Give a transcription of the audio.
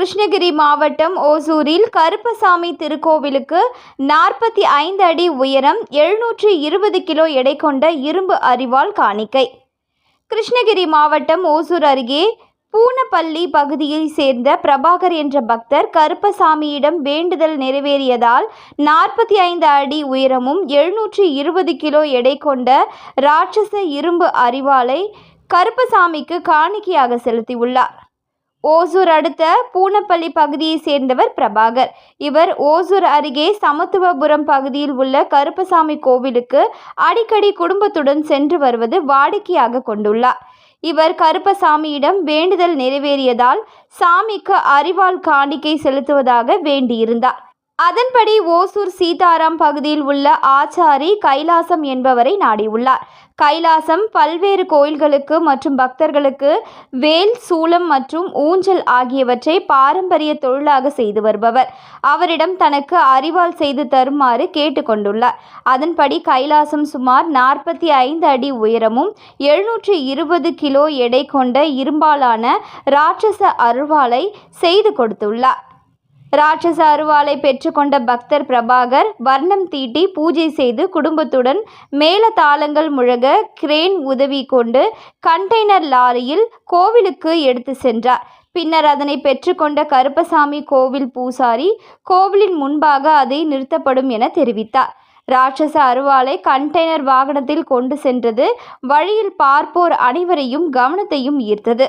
கிருஷ்ணகிரி மாவட்டம் ஓசூரில் கருப்பசாமி திருக்கோவிலுக்கு நாற்பத்தி ஐந்து அடி உயரம் எழுநூற்றி இருபது கிலோ எடை கொண்ட இரும்பு அரிவாள் காணிக்கை. கிருஷ்ணகிரி மாவட்டம் ஓசூர் அருகே பூனப்பள்ளி பகுதியை சேர்ந்த பிரபாகர் என்ற பக்தர் கருப்பசாமியிடம் வேண்டுதல் நிறைவேறியதால் நாற்பத்தி ஐந்து அடி உயரமும் எழுநூற்றி இருபது கிலோ எடை கொண்ட ராட்சச இரும்பு அரிவாளை கருப்பசாமிக்கு காணிக்கையாக செலுத்தியுள்ளார். ஓசூர் அடுத்த பூனப்பள்ளி பகுதியைச் சேர்ந்தவர் பிரபாகர். இவர் ஓசூர் அருகே சமத்துவபுரம் பகுதியில் உள்ள கருப்பசாமி கோவிலுக்கு அடிக்கடி குடும்பத்துடன் சென்று வருவது வாடிக்கையாக கொண்டுள்ளார். இவர் கருப்பசாமியிடம் வேண்டுதல் நிறைவேறியதால் சாமிக்கு அரிவாள் காணிக்கை செலுத்துவதாக வேண்டியிருந்தார். அதன்படி ஓசூர் சீதாராம் பகுதியில் உள்ள ஆச்சாரி கைலாசம் என்பவரை நாடியுள்ளார். கைலாசம் பல்வேறு கோயில்களுக்கு மற்றும் பக்தர்களுக்கு வேல் சூளம் மற்றும் ஊஞ்சல் ஆகியவற்றை பாரம்பரிய தொழிலாக செய்து வருபவர். அவரிடம் தனக்கு அறிவாள் செய்து தருமாறு கேட்டுக்கொண்டுள்ளார் அதன்படி கைலாசம் சுமார் நாற்பத்தி ஐந்து அடி உயரமும் எழுநூற்றி இருபது கிலோ எடை கொண்ட இரும்பாலான ராட்சச அருவாளை செய்து கொடுத்துள்ளார். ராட்சச அருவாளை பெற்றுக்கொண்ட பக்தர் பிரபாகர் வர்ணம் தீட்டி பூஜை செய்து குடும்பத்துடன் மேல தாளங்கள் முழங்க கிரேன் உதவி கொண்டு கண்டெய்னர் லாரியில் கோவிலுக்கு எடுத்து சென்றார். பின்னர் அதனை பெற்றுக்கொண்ட கருப்பசாமி கோவில் பூசாரி கோவிலின் முன்பாக அதை நிறுத்தப்படும் என தெரிவித்தார். ராட்சச அருவாளை கண்டெய்னர் வாகனத்தில் கொண்டு சென்றது வழியில் பார்ப்போர் அனைவரையும் கவனத்தையும் ஈர்த்தது.